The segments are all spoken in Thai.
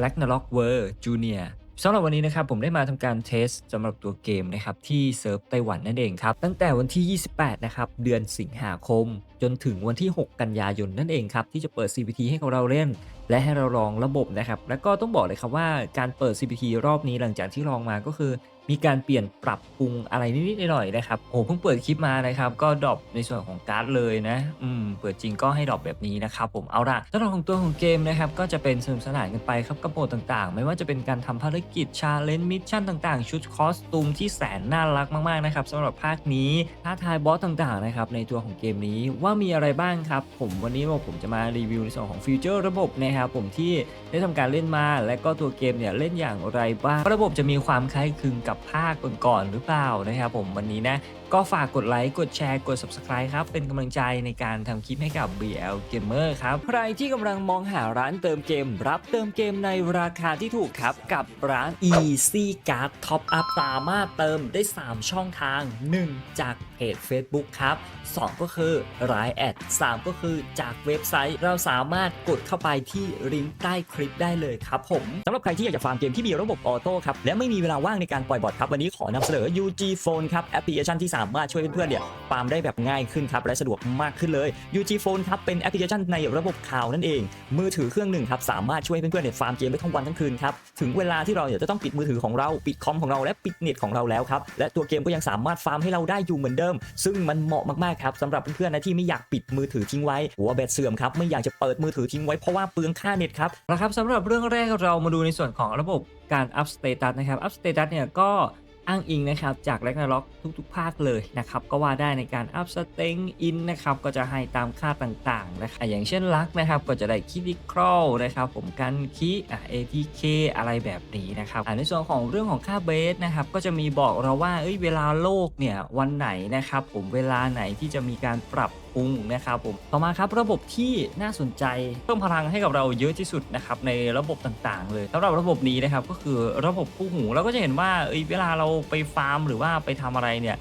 Ragnarok World Junior สำหรับวันนี้นะครับผมได้มาทำการเทสสำหรับตัวเกมนะครับที่เซิร์ฟไต้หวันนั่นเองครับตั้งแต่วันที่ 28 นะครับเดือนสิงหาคม จนถึงวันที่ 6 กันยายนนั่นเองครับที่จะเปิด CPT ให้กับเราเล่น และให้เราลองระบบนะครับ แล้วก็ต้องบอกเลยครับว่าการเปิด CPT รอบนี้หลังจากที่ลองมาก็คือ มีการเปลี่ยนปรับปรุงอะไรนิดๆหน่อยๆนะครับโอ้เพิ่งเปิดคลิปมานะครับ ก็ดรอปในส่วนของการ์ดเลยนะ อืม เปิดจริงก็ให้ดรอปแบบนี้นะครับผม เอาละสำหรับของตัวของเกมนะครับ ก็จะเป็นสนุกสนานกันไปครับกับโหมดต่างๆ ไม่ว่าจะเป็นการทำภารกิจชาเลนจ์มิชชั่นต่างๆ ชุดคอสตูมที่แสนน่ารักมากๆนะครับสำหรับภาคนี้ท้าทายบอสต่างๆนะครับในตัวของเกมนี้ว่ามีอะไรบ้างครับผมวันนี้ผมจะมารีวิวในส่วนของฟีเจอร์ระบบนะครับผมที่ได้ทำการเล่นมา และก็ตัวเกมเนี่ยเล่นอย่างไรบ้าง ระบบจะมีความคล้ายคลึงกับภาคก่อนๆหรือเปล่านะครับผมวันนี้นะ ก็ฝากกดไลค์ กดแชร์ กด Subscribe ครับ เป็นกำลังใจในการทำคลิปให้กับ BL Gamer ครับ ใครที่กำลังมองหาร้านเติมเกม รับเติมเกมในราคาที่ถูกครับ กับร้าน Easy Card Top Up สามารถเติมได้ 3 ช่องทาง 1 จากเพจ Facebook ครับ 2 ก็คือ Line แอด 3 ก็คือจากเว็บไซต์ เราสามารถกดเข้าไปที่ลิงก์ใต้คลิปได้เลยครับผมสำหรับใครที่อยากจะฟาร์มเกมที่มีระบบออโต้ครับและไม่มีเวลาว่างในการปล่อยบอทครับวันนี้ขอนำเสนอ UG Phone ครับแอปพลิเคชันที่สามารถช่วยเพื่อนๆเนี่ยฟาร์มได้แบบง่ายขึ้นครับและสะดวกมากขึ้นเลย UG Phone ครับเป็นแอปพลิเคชันในระบบข่าวนั่นเอง มือถือเครื่องหนึ่งครับสามารถช่วยเพื่อนๆเนี่ยฟาร์มเกมได้ทั้งวันทั้งคืนครับถึงเวลาที่เราเนี่ยจะต้องปิดมือถือของเราปิดคอมของเราและปิดเน็ตของเราแล้วครับและตัวเกมก็ยังสามารถฟาร์มให้เราได้อยู่เหมือนเดิม ซึ่งมันเหมาะมากๆครับสำหรับเพื่อนๆนะที่ไม่อยากปิดมือถือทิ้งไว้หัวแบตเสื่อมครับไม่อยากจะเปิดมือถือทิ้งไว้เพราะว่าเปลืองค่าเน็ตครับนะครับสำหรับเรื่องแรกเรามาดูในส่วนของระบบการอัพสเตตัสนะครับอัพสเตตัสเนี่ยก็ อ้างอิงนะครับจากแ a กนาล็อกทุกๆ ภาคเลยนะครับก็ว่าได้ในการอัพสเต n อินนะครับก็จะให้ตามค่าต่างๆนะครับอย่างเช่นลักนะครับก็จะได้คิดิครอลนะครับผมกันคีอะ ATK อะไรแบบนี้นะครับในส่วนของเรื่องของค่าเบสนะครับก็จะมีบอกเราว่าเอ้ยเวลาโลกเนี่ยวันไหนนะครับผมเวลาไหนที่จะมีการปรับ ปรุงนะครับผมต่อมาครับระบบที่น่าสนใจเพิ่มพลังให้กับเราเยอะที่สุดนะครับในระบบต่างๆ เลยสำหรับระบบนี้นะครับก็คือระบบคู่หูเราก็จะเห็นว่าเอ้ยเวลาเราไปฟาร์ม หรือว่าไปทำอะไรเนี่ย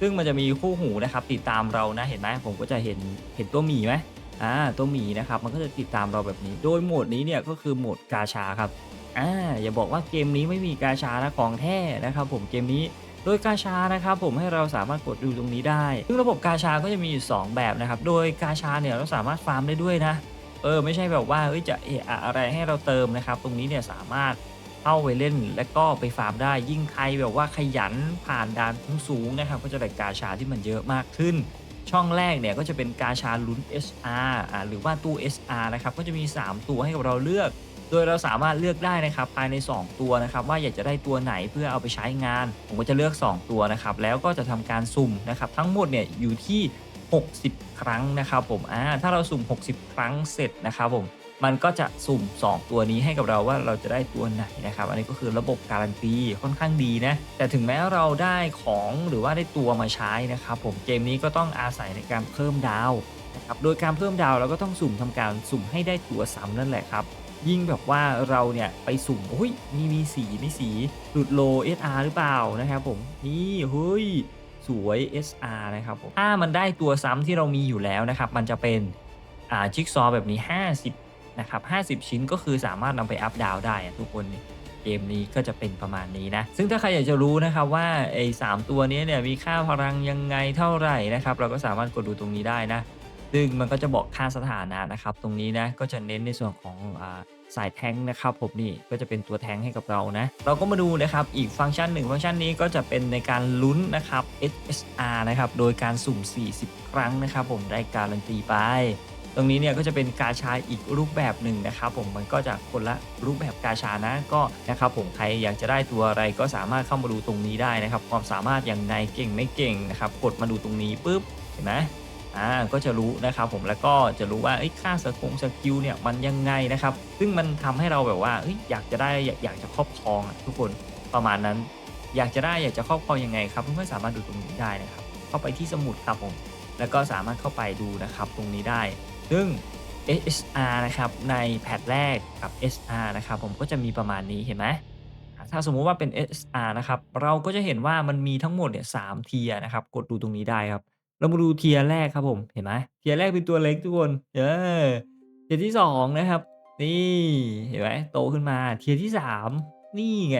ซึ่งมันจะมีคู่หูนะครับติดตามเรานะเห็นไหมผมก็จะเห็นเห็นตัวหมีไหมอ่าตัวหมีนะครับมันก็จะติดตามเราแบบนี้ โดยโหมดนี้เนี่ยก็คือโหมดกาชาครับอ่าอย่าบอกว่าเกมนี้ไม่มีกาชานะของแท้นะครับผมเกมนี้ โดยกาชานะครับผมให้เราสามารถกดดูตรงนี้ได้ ซึ่งระบบกาชาก็จะมีอยู่ 2 แบบนะครับ โดยกาชาเนี่ยเราสามารถฟาร์มได้ด้วยนะ เออไม่ใช่แบบว่าเอ้ยจะเอะอะอะไรให้เราเติมนะครับ ตรงนี้เนี่ยสามารถเข้าไปเล่นและก็ไปฟาร์มได้ ยิ่งใครแบบว่าขยันผ่านด่านสูงๆนะครับ ก็จะได้กาชาที่มันเยอะมากขึ้น ช่องแรกเนี่ยก็จะเป็นกาชาลุ้น SR อ่าหรือว่าตู้ SR นะครับก็จะมี 3 ตัวให้กับเราเลือก โดยเราสามารถเลือกได้นะครับภายใน 2 ตัวนะครับว่าอยากจะได้ตัวไหนเพื่อเอาไปใช้งาน ผมก็จะเลือก 2 ตัวนะครับแล้วก็จะทำการสุ่มนะครับทั้งหมดเนี่ยอยู่ที่ 60 ครั้งนะครับผมอ่าถ้าเราสุ่ม 60 ครั้งเสร็จนะครับผม มันก็จะสุ่ม 2 ตัวนี้ให้กับเราว่าเราจะได้ตัวไหนนะครับ อันนี้ก็คือระบบการันตีค่อนข้างดีนะ แต่ถึงแม้เราได้ของหรือว่าได้ตัวมาใช้นะครับผมเกมนี้ก็ต้องอาศัยในการเพิ่มดาวนะครับโดยการเพิ่มดาวเราก็ต้องสุ่มทำการสุ่มให้ได้ตัวซ้ำนั่นแหละครับ ยิ่งแบบว่าเราเนี่ยไปสุ่มโอ้ยมีมีสีมีสีหลุดโล SR หรือเปล่านะครับผมนี่เฮ้ยสวย SR นะครับผมถ้ามันได้ตัวซ้ำที่เรามีอยู่แล้วนะครับมันจะเป็นอ่าจิ๊กซอแบบนี้ 50 นะครับ50 ชิ้นก็คือสามารถนำไปอัพดาวได้ทุกคนเกมนี้ก็จะเป็นประมาณนี้นะ ซึ่งถ้าใครอยากจะรู้นะครับว่าไอ้สามตัวนี้เนี่ยมีค่าพลังยังไงเท่าไหร่นะครับเราก็สามารถกดดูตรงนี้ได้นะซึ่งมันก็จะบอกค่าสถานะนะครับ ตรงนี้นะก็จะเน้นในส่วนของอสายแท้งนะครับผมนี่ก็จะเป็นตัวแท้งให้กับเรานะ เราก็มาดูนะครับอีกฟังก์ชันหนึ่งฟังก์ชันนี้ก็จะเป็นในการลุ้นนะครับ SSR นะครับโดยการสุ่ม 40 ครั้งนะครับผมได้การันตีไป ตรงนี้เนี่ยก็จะเป็นกาชาอีกรูปแบบหนึ่งนะครับผมมันก็จะคนละรูปแบบกาชานะก็นะครับผมใครอยากจะได้ตัวอะไรก็สามารถเข้ามาดูตรงนี้ได้นะครับ ความสามารถอย่างไงเก่งไม่เก่งนะครับ กดมาดูตรงนี้ปุ๊บเห็นไหมอ่าก็จะรู้นะครับผมแล้วก็จะรู้ว่าเอ้ค่าสกงสกิลเนี่ยมันยังไงนะครับ ซึ่งมันทำให้เราแบบว่าอยากจะได้อยากจะครอบครองทุกคนประมาณนั้น อยากจะได้อยากจะครอบครองยังไงครับเพื่อนๆสามารถดูตรงนี้ได้นะครับ เข้าไปที่สมุดครับผมแล้วก็สามารถเข้าไปดูนะครับตรงนี้ได้ ซึ่ง SR นะครับในแพทแรกกับ SR นะครับผมก็จะมีประมาณนี้เห็นไหมถ้าสมมุติว่าเป็น SR นะครับเราก็จะเห็นว่ามันมีทั้งหมดเนี่ยสามเทียนะครับกดดูตรงนี้ได้ครับ เรามาดูเทียแรกครับผมเห็นไหมเทียแรกเป็นตัวเล็กทุกคนเออเทียที่สองนะครับ นี่เห็นไหมโตขึ้นมาเทียที่3นี่ไง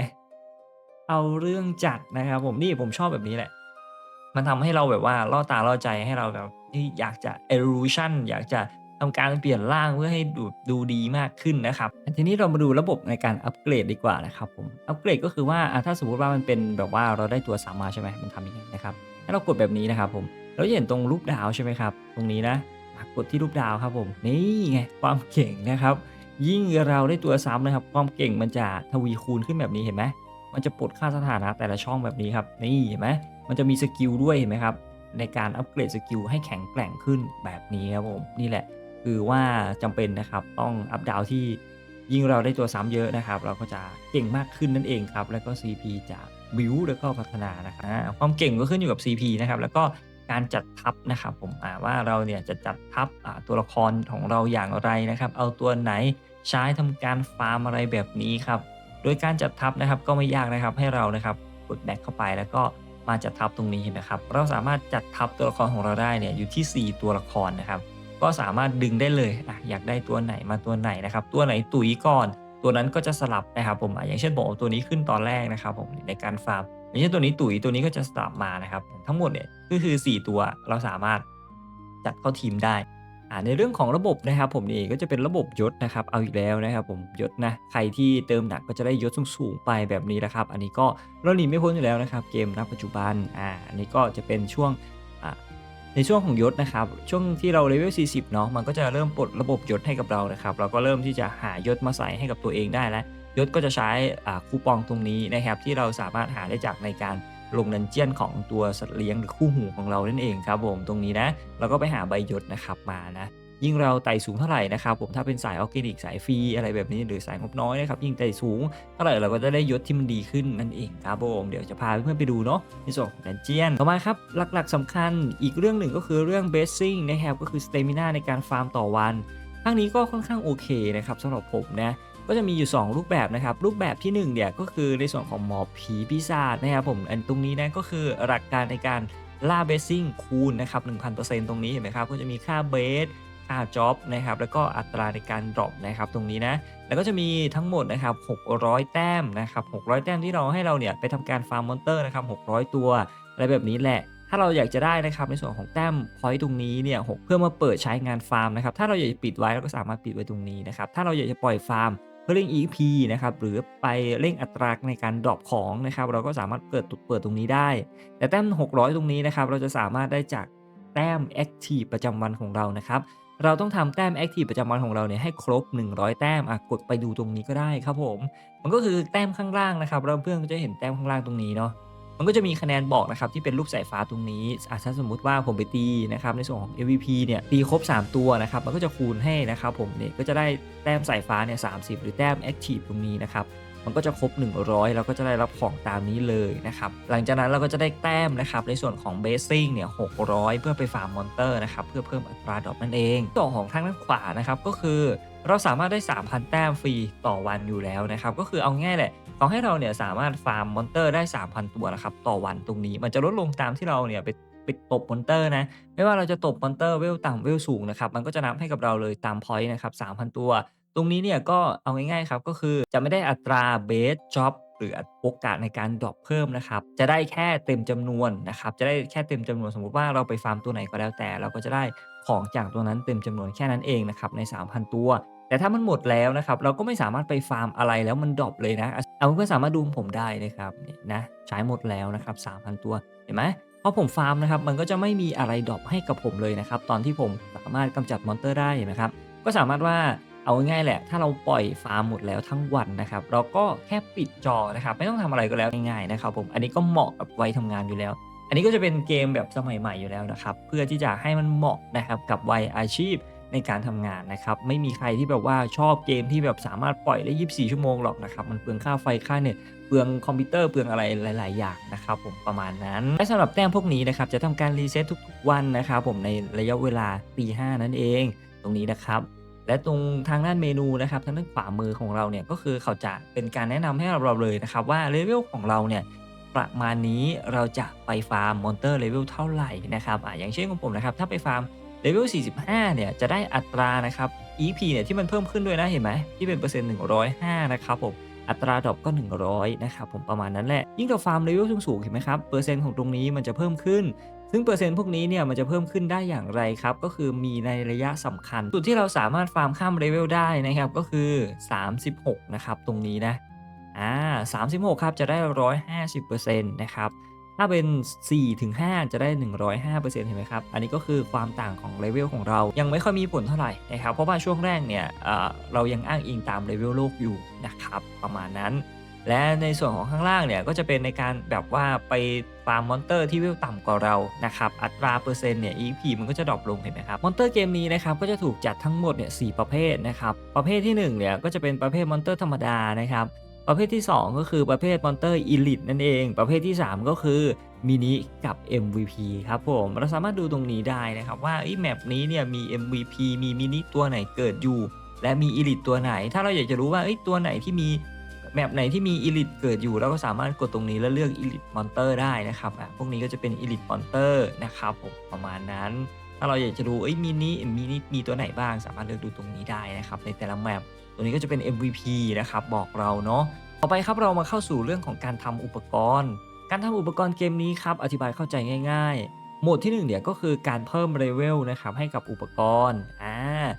เอาเรื่องจัดนะครับผมนี่ผมชอบแบบนี้แหละ มันทำให้เราแบบว่าล่อตาล่อใจให้เราแบบ นี่อยากจะ evolution อยากจะทำการเปลี่ยนร่างเพื่อให้ดูดูดีมากขึ้นนะครับทีนี้เรามาดูระบบในการอัปเกรดดีกว่านะครับผมอัปเกรดก็คือว่าถ้าสมมติว่ามันเป็นแบบว่าเราได้ตัวสามมาใช่ไหมมันทำยังไงนะครับให้เรากดแบบนี้นะครับผมเราจะเห็นตรงรูปดาวใช่ไหมครับ ตรงนี้นะอะกดที่รูปดาวครับผมนี่ไงความเก่งนะครับ ยิ่งเราได้ตัวซ้ำนะครับ ความเก่งมันจะทวีคูณขึ้นแบบนี้เห็นไหมมันจะปลดค่าสถานะแต่ละช่องแบบนี้ครับนี่เห็นไหมมันจะมีสกิลด้วยเห็นไหมครับ ในการอัปเกรดสกิลให้แข็งแกร่งขึ้นแบบนี้ครับผมนี่แหละ คือว่าจำเป็นนะครับต้องอัปดาวที่ยิ่งเราได้ตัวซ้ำเยอะนะครับ เราก็จะเก่งมากขึ้นนั่นเองครับ แล้วก็ CP จะบิวแล้วก็พัฒนานะครับความเก่งก็ขึ้นอยู่กับ CP นะครับแล้วก็การจัดทัพนะครับผมว่าเราเนี่ยจะจัดทัพตัวละครของเราอย่างไรนะครับ เอาตัวไหนใช้ทำการฟาร์มอะไรแบบนี้ครับ โดยการจัดทัพนะครับก็ไม่ยากนะครับให้เรานะครับกดแบ็คเข้าไปแล้วก็ มาจัดทับตรงนี้เห็นไหมครับ เราสามารถจัดทับตัวละครของเราได้เนี่ยอยู่ที่ 4 ตัวละครนะครับ ก็สามารถดึงได้เลยอะอยากได้ตัวไหนมาตัวไหนนะครับ ตัวไหนตุ๋ยก่อน ตัวนั้นก็จะสลับนะครับผมอะอย่างเช่นผมเอาตัวนี้ขึ้นตอนแรกนะครับผมในการฟาร์มอย่างเช่นตัวนี้ตุ๋ยตัวนี้ก็จะสลับมานะครับ ทั้งหมดเนี่ยก็คือ 4 ตัวเราสามารถจัดเข้าทีมได้ อ่าในเรื่องของระบบนะครับผมนี่ก็จะเป็นระบบยศนะครับเอาอีกแล้วนะครับผมยศนะใครที่เติมหนักก็จะได้ยศสูงๆไปแบบนี้นะครับ อันนี้ก็เราหนีไม่พ้นอยู่แล้วนะครับ เกมณปัจจุบันอ่าอันนี้ก็จะเป็นช่วงอ่าในช่วงของยศนะครับช่วงที่เราเลเวล 40 เนาะมันก็จะเริ่มปลดระบบยศให้กับเรานะครับ เราก็เริ่มที่จะหายศมาใส่ให้กับตัวเองได้แล้วยศก็จะใช้อ่าคูปองตรงนี้นะครับที่เราสามารถหาได้จากในการ ลงดันเจียนของตัวสัตว์เลี้ยงหรือคู่หูของเรานั่นเองครับผมตรงนี้นะเราก็ไปหาใบยศนะครับมานะยิ่งเราไต่สูงเท่าไหร่นะครับผมถ้าเป็นสายออร์แกนิกสายฟรีอะไรแบบนี้หรือสายงบน้อยนะครับยิ่งไต่สูงเท่าไหร่เราก็จะได้ยศที่มันดีขึ้นนั่นเองครับผมเดี๋ยวจะพาเพื่อนไปดูเนาะในส่วนของดันเจียนต่อมาครับหลักๆสำคัญอีกเรื่องหนึ่งก็คือเรื่องเบสซิ่งนะครับก็คือสเตมินาในการฟาร์มต่อวันทั้งนี้ก็ค่อนข้างโอเคนะครับสำหรับผมนะ ก็จะมีอยู่ 2 รูปแบบนะครับ รูปแบบที่1เนี่ยก็คือในส่วนของหมอผีปีศาจนะครับผมอันตรงนี้นะก็คือหลักการในการล่าเบสซิ่งคูณนะครับ1,000%ตรงนี้เห็นไหมครับก็จะมีค่าเบสค่าจ็อบนะครับแล้วก็อัตราในการดรอปนะครับตรงนี้นะแล้วก็จะมีทั้งหมดนะครับ600 แต้มนะครับ600 แต้มที่เราให้เราเนี่ยไปทำการฟาร์มมอนเตอร์นะครับ600 ตัวอะไรแบบนี้แหละ ถ้าเราอยากจะได้นะครับในส่วนของแต้มพอยต์ตรงนี้เนี่ยเพื่อมาเปิดใช้งานฟาร์มนะครับถ้าเราอยากจะปิดไว้เราก็สามารถปิดไว้ตรงนี้นะครับถ้าเราอยากจะปล่อยฟาร์ม เพื่อเร่ง EP นะครับหรือไปเร่งอัตราในการดรอปของนะครับเราก็สามารถเปิดเปิดตรงนี้ได้ แต่แต้ม 600 ตรงนี้นะครับเราจะสามารถได้จากแต้ม Active ประจำวันของเรานะครับเราต้องทำแต้ม Active ประจำวันของเราเนี่ยให้ครบ 100 แต้มอะกดไปดูตรงนี้ก็ได้ครับผม มันก็คือแต้มข้างล่างนะครับเราเพื่อนก็จะเห็นแต้มข้างล่างตรงนี้เนาะ มันก็จะมีคะแนนบอกนะครับที่เป็นรูปสายฟ้าตรงนี้อะถ้าสมมุติว่าผมไปตีนะครับในส่วนของ MVP เนี่ยตีครบ 3 ตัวนะครับมันก็จะคูณให้นะครับผมเนี่ยก็จะได้แต้มสายฟ้าเนี่ย30หรือแต้ม Active ตรงนี้นะครับมันก็จะครบ 100เราก็จะได้รับของตามนี้เลยนะครับ หลังจากนั้นเราก็จะได้แต้มนะครับ ในส่วนของเบสซิ่งเนี่ย600 เพื่อไปฟาร์มมอนเตอร์นะครับ เพื่อเพิ่มอัตราดรอปนั่นเองส่วนของทางด้านขวานะครับ ก็คือ เราสามารถได้ 3,000 แต้มฟรีต่อวันอยู่แล้วนะครับ ก็คือเอาง่ายแหละขอให้เราเนี่ยสามารถฟาร์มมอนเตอร์ได้ 3,000 ตัวนะครับต่อวันตรงนี้ มันจะลดลงตามที่เราเนี่ยไปไปตบมอนเตอร์นะ ไม่ว่าเราจะตบมอนเตอร์เวลต่ำเวลสูงนะครับ มันก็จะนับให้กับเราเลยตามพอยต์นะครับ 3,000 ตัว ตรงนี้เนี่ยก็เอาง่ายๆครับ ก็คือจะไม่ได้อัตราเบสจ็อบหรือโอกาสในการดรอปเพิ่มนะครับ จะได้แค่เต็มจำนวนนะครับ จะได้แค่เต็มจำนวนสมมุติว่าเราไปฟาร์มตัวไหนก็แล้วแต่ เราก็จะได้ของจากตัวนั้นเต็มจำนวนแค่นั้นเองนะครับใน 3,000 ตัว แต่ถ้ามันหมดแล้วนะครับ เราก็ไม่สามารถไปฟาร์มอะไรแล้วมันดรอปเลยนะ เอาเพื่อนๆสามารถดูผมได้นะครับนี่นะใช้หมดแล้วนะครับ 3,000 ตัวเห็นไหมพอผมฟาร์มนะครับ มันก็จะไม่มีอะไรดรอปให้กับผมเลยนะครับ ตอนที่ผมสามารถกำจัดมอนเตอร์ได้เห็นไหมครับ ก็สามารถว่าเอาง่ายๆแหละ ถ้าเราปล่อยฟาร์มหมดแล้วทั้งวันนะครับ เราก็แค่ปิดจอนะครับ ไม่ต้องทำอะไรก็แล้วง่ายๆนะครับ ผม อันนี้ก็เหมาะกับวัยทำงานอยู่แล้ว อันนี้ก็จะเป็นเกมแบบสมัยใหม่อยู่แล้วนะครับ เพื่อที่จะให้มันเหมาะนะครับกับวัยอาชีพ ในการทำงานนะครับไม่มีใครที่แบบว่าชอบเกมที่แบบสามารถปล่อยได้ 24 ชั่วโมงหรอกนะครับมันเปลืองค่าไฟค่าเน็ตเปลืองคอมพิวเตอร์เปลืองอะไรหลาย ๆ อย่างนะครับผมประมาณนั้น และสำหรับแต้มพวกนี้นะครับจะทำการรีเซ็ตทุก ๆ วันนะครับผมในระยะเวลาตีห้านั่นเอง ตรงนี้นะครับและตรงทางด้านเมนูนะครับทางด้านขวามือของเราเนี่ยก็คือเขาจะเป็นการแนะนำให้เราเลยนะครับว่าเลเวลของเราเนี่ยประมาณนี้เราจะไปฟาร์มมอนเตอร์เลเวลเท่าไหร่นะครับอะอย่างเช่นของผมนะครับถ้าไปฟาร์ม เลเวล 45 เนี่ย จะได้อัตรานะครับ EP เนี่ยที่มันเพิ่มขึ้นด้วยนะเห็นไหมที่เป็นเปอร์เซ็นต์ 105 นะครับผมอัตราดรอปก็ 100 นะครับผมประมาณนั้นแหละ ยิ่งเราฟาร์มเลเวลสูงๆเห็นไหมครับเปอร์เซ็นต์ของตรงนี้มันจะเพิ่มขึ้น ซึ่งเปอร์เซ็นต์พวกนี้เนี่ยมันจะเพิ่มขึ้นได้อย่างไรครับ ก็คือมีในระยะสำคัญจุดที่เราสามารถฟาร์มข้ามเลเวลได้นะครับก็คือ 36 นะครับตรงนี้นะอ่า36 ครับจะได้ 150%นะครับ ถ้าเป็น 4 ถึง 5 จะได้ 105%เห็นไหมครับ อันนี้ก็คือความต่างของเลเวลของเรา ยังไม่ค่อยมีผลเท่าไหร่นะครับ เพราะว่าช่วงแรกเนี่ยเเรายังอ้างอิงตามเลเวลโลกอยู่นะครับ ประมาณนั้น และในส่วนของข้างล่างเนี่ยก็จะเป็นในการแบบว่าไปฟาร์มมอนเตอร์ที่เวลต่ำกว่าเรา นะครับ อัตราเปอร์เซ็นต์เนี่ย EP มันก็จะดรอปลงเห็นไหมครับ มอนเตอร์เกมนี้นะครับ ก็จะถูกจัดทั้งหมดเนี่ยสประเภทนะครับ ประเภทที่1เนี่ย ก็จะเป็นประเภทมอนเตอร์ธรรมดานะครับ ประเภทที่ 2 ก็คือประเภทมอนเตอร์อีลิทนั่นเอง ประเภทที่ 3 ก็คือมินิกับ MVP ครับผมเราสามารถดูตรงนี้ได้นะครับว่าไอ้แมปนี้เนี่ยมี MVP มีมินิตัวไหนเกิดอยู่ และมีอีลิทตัวไหน ถ้าเราอยากจะรู้ว่าไอ้ตัวไหนที่มีแมปไหนที่มีอีลิทเกิดอยู่เราก็สามารถกดตรงนี้แล้วเลือกอีลิทมอนเตอร์ได้นะครับอะพวกนี้ก็จะเป็นอีลิทมอนเตอร์นะครับผมประมาณนั้น ถ้าเราอยากจะดูเอ้มินิมินิมีตัวไหนบ้าง สามารถเลือกดูตรงนี้ได้นะครับในแต่ละแมป ตัวนี้ก็จะเป็น MVP นะครับบอกเราเนาะต่อไปครับเรามาเข้าสู่เรื่องของการทำอุปกรณ์ การทำอุปกรณ์เกมนี้ครับอธิบายเข้าใจง่ายๆ โหมดที่1เนี่ยก็คือการเพิ่มเลเวลนะครับให้กับอุปกรณ์อ่า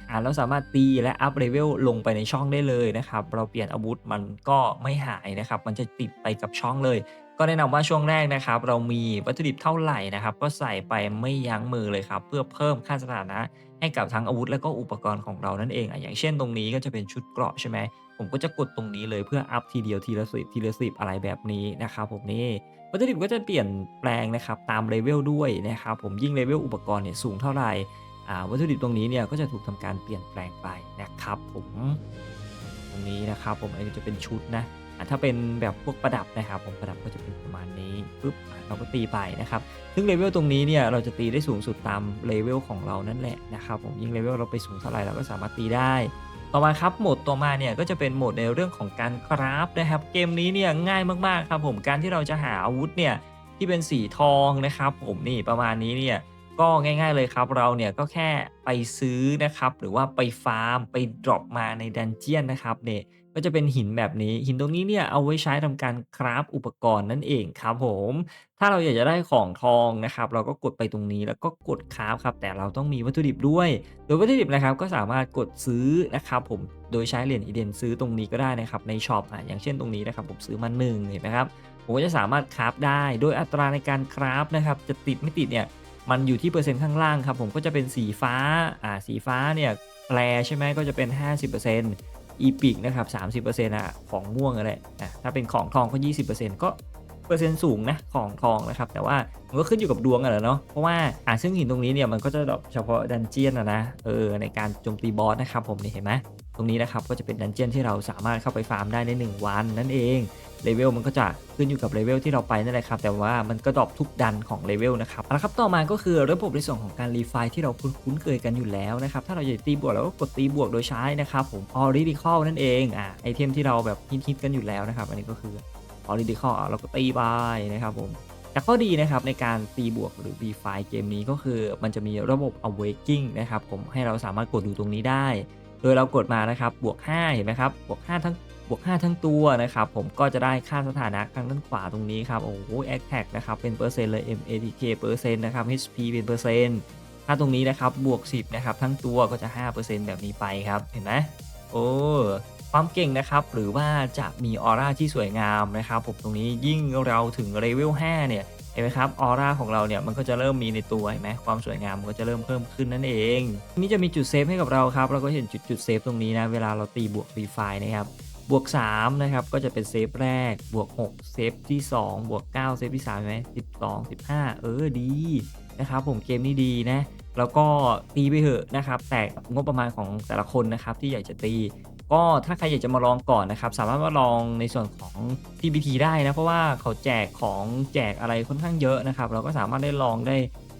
อ่าเราสามารถตีและอัพเลเวลลงไปในช่องได้เลยนะครับเราเปลี่ยนอาวุธมันก็ไม่หายนะครับมันจะติดไปกับช่องเลย ก็แนะนำว่าช่วงแรกนะครับ เรามีวัตถุดิบเท่าไหร่นะครับ ก็ใส่ไปไม่ยั้งมือเลยครับ เพื่อเพิ่มค่าสถานะให้กับทั้งอาวุธและก็อุปกรณ์ของเรานั่นเองอะอย่างเช่นตรงนี้ก็จะเป็นชุดเกราะใช่ไหมผมก็จะกดตรงนี้เลยเพื่ออัพทีเดียวทีละสิบทีละสิบอะไรแบบนี้นะครับผมนี่วัตถุดิบก็จะเปลี่ยนแปลงนะครับตามเลเวลด้วยนะครับผมยิ่งเลเวลอุปกรณ์เนี่ยสูงเท่าไหร่อ่าวัตถุดิบตรงนี้เนี่ยก็จะถูกทำการเปลี่ยนแปลงไปนะครับผมตรงนี้นะครับผมอันนี้จะเป็นชุดนะ ถ้าเป็นแบบพวกประดับนะครับผมประดับก็จะเป็นประมาณนี้ปุ๊บเราก็ตีไปนะครับ ซึ่งเลเวลตรงนี้เนี่ยเราจะตีได้สูงสุดตามเลเวลของเรานั่นแหละนะครับผมยิ่งเลเวลเราไปสูงเท่าไหร่เราก็สามารถตีได้ ต่อมาครับโหมดต่อมาเนี่ยก็จะเป็นโหมดในเรื่องของการคราฟนะครับ เกมนี้เนี่ยง่ายมากๆครับผมการที่เราจะหาอาวุธเนี่ยที่เป็นสีทองนะครับ ผมนี่ประมาณนี้เนี่ย ก็ง่าย ๆเลยครับ เราเนี่ยก็แค่ไปซื้อนะครับ หรือว่าไปฟาร์มไปดรอปมาในดันเจียนนะครับเนี่ยก็จะเป็นหินแบบนี้หินตรงนี้เนี่ยเอาไว้ใช้ทำการคราฟอุปกรณ์นั่นเองครับผม ถ้าเราอยากจะได้ของทองนะครับ เราก็กดไปตรงนี้แล้วก็กดคราฟครับ แต่เราต้องมีวัตถุดิบด้วย โดยวัตถุดิบนะครับก็สามารถกดซื้อนะครับ ผมโดยใช้เหรียญอีเดนซื้อตรงนี้ก็ได้นะครับในช็อปอะอย่างเช่นตรงนี้นะครับ ผมซื้อมาหนึ่งเห็นไหมครับผมก็จะสามารถคราฟได้ โดยอัตราในการคราฟนะครับ จะติดไม่ติดเนี่ย มันอยู่ที่เปอร์เซ็นต์ข้างล่างครับผมก็จะเป็นสีฟ้าอ่าสีฟ้าเนี่ยแปลใช่ไหมก็จะเป็น 50%อีพิกนะครับ 30%อะของม่วงอะไรอะถ้าเป็นของทองก็ 20%ก็เปอร์เซ็นต์สูงนะของทองนะครับ แต่ว่ามันก็ขึ้นอยู่กับดวงกันแหละเนาะเพราะว่าอ่าซึ่งหินตรงนี้เนี่ยมันก็จะแบบเฉพาะดันเจียนนะนะเออในการโจมตีบอสนะครับผมนี่เห็นไหมตรงนี้นะครับก็จะเป็นดันเจียนที่เราสามารถเข้าไปฟาร์มได้ใน 1 วันนั่นเอง เลเวลมันก็จะขึ้นอยู่กับเลเวลที่เราไปนั่นแหละครับ แต่ว่ามันก็ดรอปทุกดันของเลเวลนะครับเอาละครับต่อมาก็คือระบบในส่วนของการรีไฟล์ที่เราคุ้นเคยกันอยู่แล้วนะครับ ถ้าเราอยากตีบวกเราก็กดตีบวกโดยใช้นะครับผม Oracle นั่นเองอ่าไอเทมที่เราแบบฮิตๆกันอยู่แล้วนะครับ อันนี้ก็คือออริดิคอเราก็ตีไปนะครับผมแต่ข้อดีนะครับในการตีบวกหรือ v ีไฟเกมนี้ก็คือมันจะมีระบบ awaking นะครับผมให้เราสามารถกดดูตรงนี้ได้ โดยเรากดมานะครับบวก 5 เห็นไหมครับบวก 5 ทั้ง บวก 5 ทั้งตัวนะครับ ผมก็จะได้ค่าสถานะทางด้านขวาตรงนี้ครับ โอ้โห attack นะครับ เป็นเปอร์เซ็นต์เลย MATK เปอร์เซ็นต์นะครับ HP เป็นเปอร์เซ็นต์ถ้าตรงนี้นะครับ บวก 10 นะครับ ทั้งตัวก็จะ 5%แบบนี้ไปครับ เห็นไหมโอ้ความเก่งนะครับ หรือว่าจะมีออร่าที่สวยงามนะครับ ผมตรงนี้ยิ่งเราถึงเลเวล 5 เนี่ยเห็นไหมครับออร่าของเราเนี่ยมันก็จะเริ่มมีในตัวเห็นไหมความสวยงามมันก็จะเริ่มเพิ่มขึ้นนั่นเองทีนี้จะมีจุดเซฟให้กับเราครับ เราก็เห็นจุดจุดเซฟตรงนี้นะ เวลาเราตีบวกฟรีไฟนะครับ บวก3นะครับก็จะเป็นเซฟแรกบวก 6 เซฟที่ 2 บวก 9 เซฟที่3ใช่ไหม12 15 เออดีนะครับผมเกมนี้ดีนะ แล้วก็ตีไปเถอะนะครับแต่งบประมาณของแต่ละคนนะครับที่อยากจะตี ก็ถ้าใครอยากจะมาลองก่อนนะครับ สามารถมาลองในส่วนของ TBT ได้นะ เพราะว่าเขาแจกของแจกอะไรค่อนข้างเยอะนะครับ เราก็สามารถได้ลองได้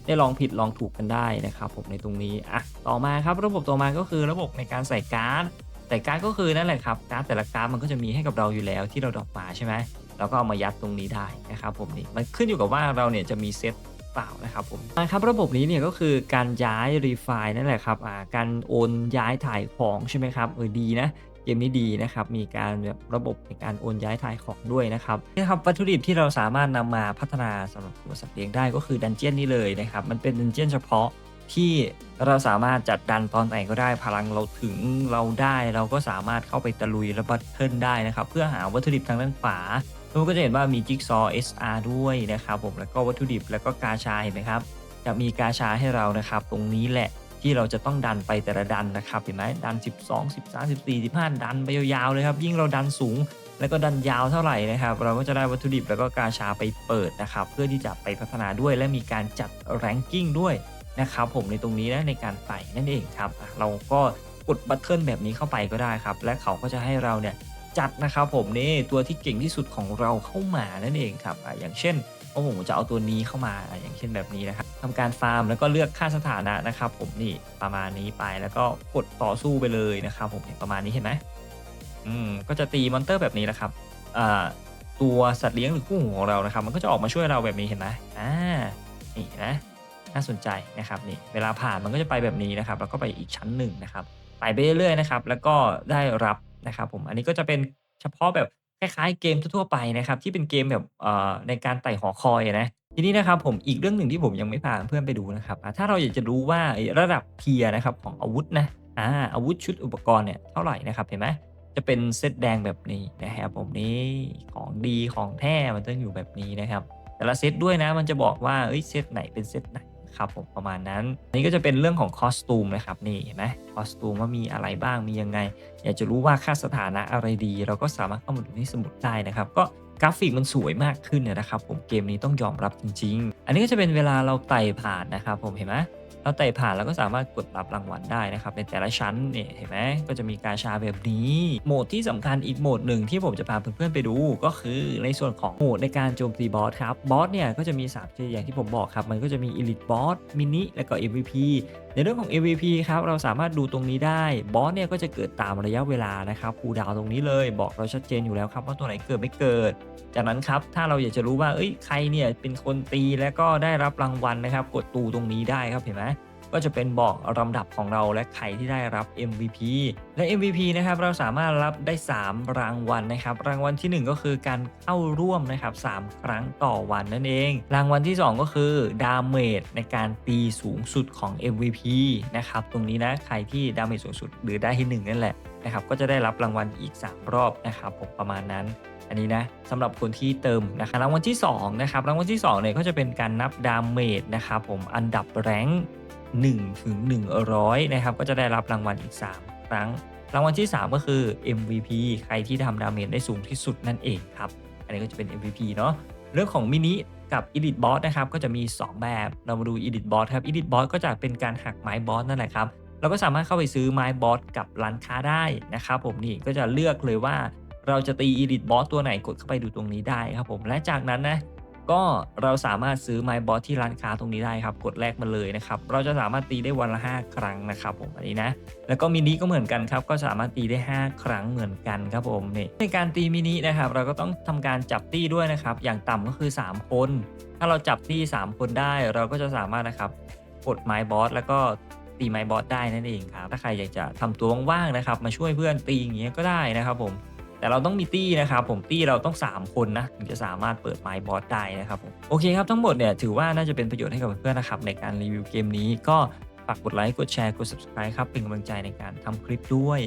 ได้ลองผิดลองถูกกันได้นะครับผมในตรงนี้อะต่อมาครับระบบต่อมาก็คือระบบในการใส่การ์ด ใส่การ์ดก็คือนั่นแหละครับการ์ดแต่ละการ์ดมันก็จะมีให้กับเราอยู่แล้วที่เราดรอกมาใช่ไหมเราก็เอามายัดตรงนี้ได้นะครับผมนี่มันขึ้นอยู่กับว่าเราเนี่ยจะมีเซตเปล่านะครับผมนะครับระบบนี้เนี่ยก็คือการย้ายรีไฟล์นั่นแหละครับอ่าการโอนย้ายถ่ายของใช่ไหมครับเออดีนะเกมนี้ดีนะครับ มีการแบบระบบในการโอนย้ายถ่ายของด้วยนะครับนี่ครับวัตถุดิบที่เราสามารถนำมาพัฒนาสำหรับตัวสัตว์เลี้ยงได้ก็คือดันเจียนนี้เลยนะครับ มันเป็นดันเจียนเฉพาะ ที่เราสามารถจัดดันตอนไหนก็ได้พลังเราถึงเราได้ เราก็สามารถเข้าไปตะลุยและบัตเทิลได้นะครับ เพื่อหาวัตถุดิบทางด้านขวาทุกคนก็จะเห็นว่ามีจิ๊กซอ SR ด้วยนะครับผมแล้วก็วัตถุดิบแล้วก็กาชาเห็นไหมครับ จะมีกาชาให้เรานะครับ ตรงนี้แหละที่เราจะต้องดันไปแต่ละดันนะครับเห็นไหมดัน 12 13 14 15 ดันไปยาวๆเลยครับ ยิ่งเราดันสูง แล้วก็ดันยาวเท่าไหร่นะครับ เราก็จะได้วัตถุดิบแล้วก็กาชาไปเปิดนะครับ เพื่อที่จะไปพัฒนาด้วยและมีการจัดแรงกิ้งด้วย นะครับผมในตรงนี้นะในการไต่นั่นเองครับ เราก็กดบัตเทิลแบบนี้เข้าไปก็ได้ครับ และเขาก็จะให้เราเนี่ยจัดนะครับผมนี่ตัวที่เก่งที่สุดของเราเข้ามานั่นเองครับออย่างเช่นโอ้โหจะเอาตัวนี้เข้ามาอย่างเช่นแบบนี้นะครับทำการฟาร์มแล้วก็เลือกค่าสถานะนะครับ ผมนี่ประมาณนี้ไปแล้วก็กดต่อสู้ไปเลยนะครับผมเห็นประมาณนี้เห็นไหมอืมก็จะตีมอนเตอร์แบบนี้แหละครับอ่าตัวสัตว์เลี้ยงหรือคู่หูของเรานะครับ มันก็จะออกมาช่วยเราแบบนี้เห็นไหมอ่านี่นะ น่าสนใจนะครับนี่เวลาผ่านมันก็จะไปแบบนี้นะครับ แล้วก็ไปอีกชั้นหนึ่งนะครับไปไปเรื่อยๆนะครับ แล้วก็ได้รับนะครับผมอันนี้ก็จะเป็นเฉพาะแบบคล้ายๆเกมทั่วๆไปนะครับที่เป็นเกมแบบในการไต่หอคอยนะทีนี้นะครับผมอีกเรื่องหนึ่งที่ผมยังไม่พาเพื่อนไปดูนะครับถ้าเราอยากจะรู้ว่าระดับเทียนะครับของอาวุธนะอาอาวุธชุดอุปกรณ์เนี่ยเท่าไหร่นะครับเห็นไหมจะเป็นเซตแดงแบบนี้นะครับผมนี่ของดีของแท้มันต้องอยู่แบบนี้นะครับ แต่ละเซตด้วยนะมันจะบอกว่าเอ้ยเซตไหนเป็นเซตไหน ครับผมประมาณนั้นอันนี้ก็จะเป็นเรื่องของคอสตูมนะครับนี่เห็นไหมคอสตูมว่ามีอะไรบ้างมียังไง อยากจะรู้ว่าค่าสถานะอะไรดี เราก็สามารถเข้ามาดูในสมุดได้นะครับก็กราฟิกมันสวยมากขึ้นเนยนะครับผมเกมนี้ต้องยอมรับจริง ๆ อันนี้ก็จะเป็นเวลาเราไต่ผ่านนะครับผมเห็นไหม เราไต่ผ่านแล้วก็สามารถกดรับรางวัลได้นะครับในแต่ละชั้นเนี่ยเห็นไหมก็จะมีกาชาแบบนี้ โหมดที่สำคัญอีกโหมดหนึ่งที่ผมจะพาเพื่อนๆไปดูก็คือในส่วนของโหมดในการโจมตีบอสครับบอสเนี่ยก็จะมี3ชนิดอย่างที่ผมบอกครับมันก็จะมี Elite Boss มินิและก็ MVP ในเรื่องของ MVP ครับเราสามารถดูตรงนี้ได้บอสเนี่ยก็จะเกิดตามระยะเวลานะครับคูดาวตรงนี้เลยบอกเราชัดเจนอยู่แล้วครับว่าตัวไหนเกิดไม่เกิด จากนั้นครับถ้าเราอยากจะรู้ว่าเอ้ยใครเนี่ยเป็นคนตีแล้วก็ได้รับรางวัลนะครับ กดตูตรงนี้ได้ครับเห็นไหม ก็จะเป็นบอกลำดับของเราและใครที่ได้รับ MVP และ MVP นะครับเราสามารถรับได้ 3 รางวัลนะครับ รางวัลทีหนึ่1 ก็คือการเข้าร่วมนะครับ3ครั้งต่อวันนั่นเอง รางวัลที่ 2 ก็คือดาเมจในการตีสูงสุดของ MVP นะครับตรงนี้นะใครที่ดาเมจสูงสุดหรือได้ที่1นั่นแหละนะครับก็จะได้รับรางวัลอีก 3 รอบนะครับผมประมาณนั้นอันนี้นะสำหรับคนที่เติมนะครับรางวัลที่2นะครับรางวัลที่2เนี่ยก็จะเป็นการนับดาเมจนะครับผมอันดับแรง 1ถึง100นะครับก็จะได้รับรางวัลอีก 3 ครั้ง รางวัลที่ 3 ก็คือ MVP ใครที่ทำดาเมจได้สูงที่สุดนั่นเองครับ อันนี้ก็จะเป็น MVP เนาะเรื่องของมินิกับ Elite Boss นะครับก็จะมี 2 แบบ เรามาดู Elite Boss ครับ Elite Boss ก็จะเป็นการหักไม้บอสนั่นแหละครับเราก็สามารถเข้าไปซื้อไม้บอสกับร้านค้าได้นะครับผมนี่ก็จะเลือกเลยว่าเราจะตี Elite Boss ตัวไหนกดเข้าไปดูตรงนี้ได้ครับผมและจากนั้นนะ ก็เราสามารถซื้อไม้บอสที่ร้านค้าตรงนี้ได้ครับ กดแลกมาเลยนะครับ เราจะสามารถตีได้วันละ 5 ครั้งนะครับผมอันนี้นะ แล้วก็มินิก็เหมือนกันครับ ก็สามารถตีได้ 5 ครั้งเหมือนกันครับผมนี่ในการตีมินินะครับ เราก็ต้องทำการจับตีด้วยนะครับ อย่างต่ำก็คือ 3 คน ถ้าเราจับตี3 คนได้ เราก็จะสามารถนะครับ กดไม้บอสแล้วก็ตีไม้บอสได้นั่นเองครับ ถ้าใครอยากจะทำตัวว่างๆนะครับ มาช่วยเพื่อนตีอย่างเงี้ยก็ได้นะครับผม แต่เราต้องมีตี้นะครับผมตี้เราต้อง 3 คนนะถึงจะสามารถเปิดไม้บอสได้นะครับผมโอเคครับทั้งหมดเนี่ยถือว่าน่าจะเป็นประโยชน์ให้กับเพื่อนนะครับในการรีวิวเกมนี้ก็ฝากกดไลค์กดแชร์กด subscribe ครับเป็นกำลังใจในการทำคลิปด้วย